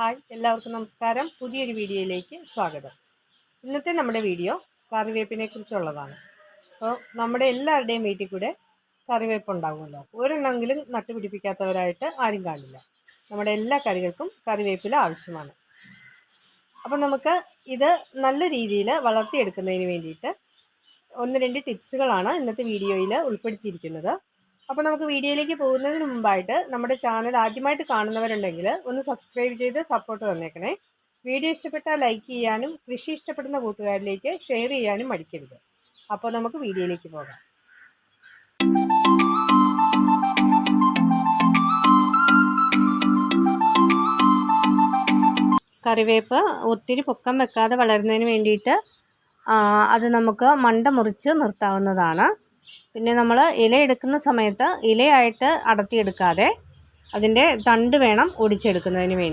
Hi എല്ലാവർക്കും നമസ്കാരം. പുതിയൊരു വീഡിയോയിലേക്ക് സ്വാഗതം. ഇന്നത്തെ നമ്മുടെ വീഡിയോ കറിവേപ്പിനെ കുറിച്ചുള്ളതാണ് അപ്പോൾ നമ്മുടെ എല്ലാവരുടെയും വീട്ടിൽ കൂടെ കറിവേപ്പ് ഉണ്ടാകുമല്ലോ ഒരെണ്ണമെങ്കിലും നട്ടുപിടിപ്പിക്കാത്തവരായിട്ട് ആരും കാണില്ല. നമ്മുടെ എല്ലാ കറികൾക്കും കറിവേപ്പില ആവശ്യമാണ്. അപ്പോൾ നമുക്ക് ഇത് നല്ല രീതിയിൽ വളർത്തിയെടുക്കുന്നതിന് വേണ്ടിയിട്ട് ഒന്ന് രണ്ട് ടിപ്സുകളാണ് ഇന്നത്തെ വീഡിയോയിൽ ഉൾപ്പെടുത്തിയിരിക്കുന്നത്. അപ്പോൾ നമുക്ക് വീഡിയോയിലേക്ക് പോകുന്നതിന് മുമ്പായിട്ട് നമ്മുടെ ചാനൽ ആദ്യമായിട്ട് കാണുന്നവരുണ്ടെങ്കിൽ ഒന്ന് സബ്സ്ക്രൈബ് ചെയ്ത് സപ്പോർട്ട് തന്നേക്കണേ. വീഡിയോ ഇഷ്ടപ്പെട്ടാൽ ലൈക്ക് ചെയ്യാനും കൃഷി ഇഷ്ടപ്പെടുന്ന കൂട്ടുകാരിലേക്ക് ഷെയർ ചെയ്യാനും മടിക്കരുത്. അപ്പോൾ നമുക്ക് വീഡിയോയിലേക്ക് പോകാം. കറിവേപ്പ് ഒത്തിരി പൊക്കം വെക്കാതെ വളരുന്നതിന് വേണ്ടിയിട്ട് അത് നമുക്ക് മണ്ട മുറിച്ച് നിർത്താവുന്നതാണ്. പിന്നെ നമ്മൾ ഇല എടുക്കുന്ന സമയത്ത് ഇലയായിട്ട് അടർത്തിയെടുക്കാതെ അതിന്റെ തണ്ട് വേണം ഒടിച്ചെടുക്കുന്നതിന് വേണ്ടി.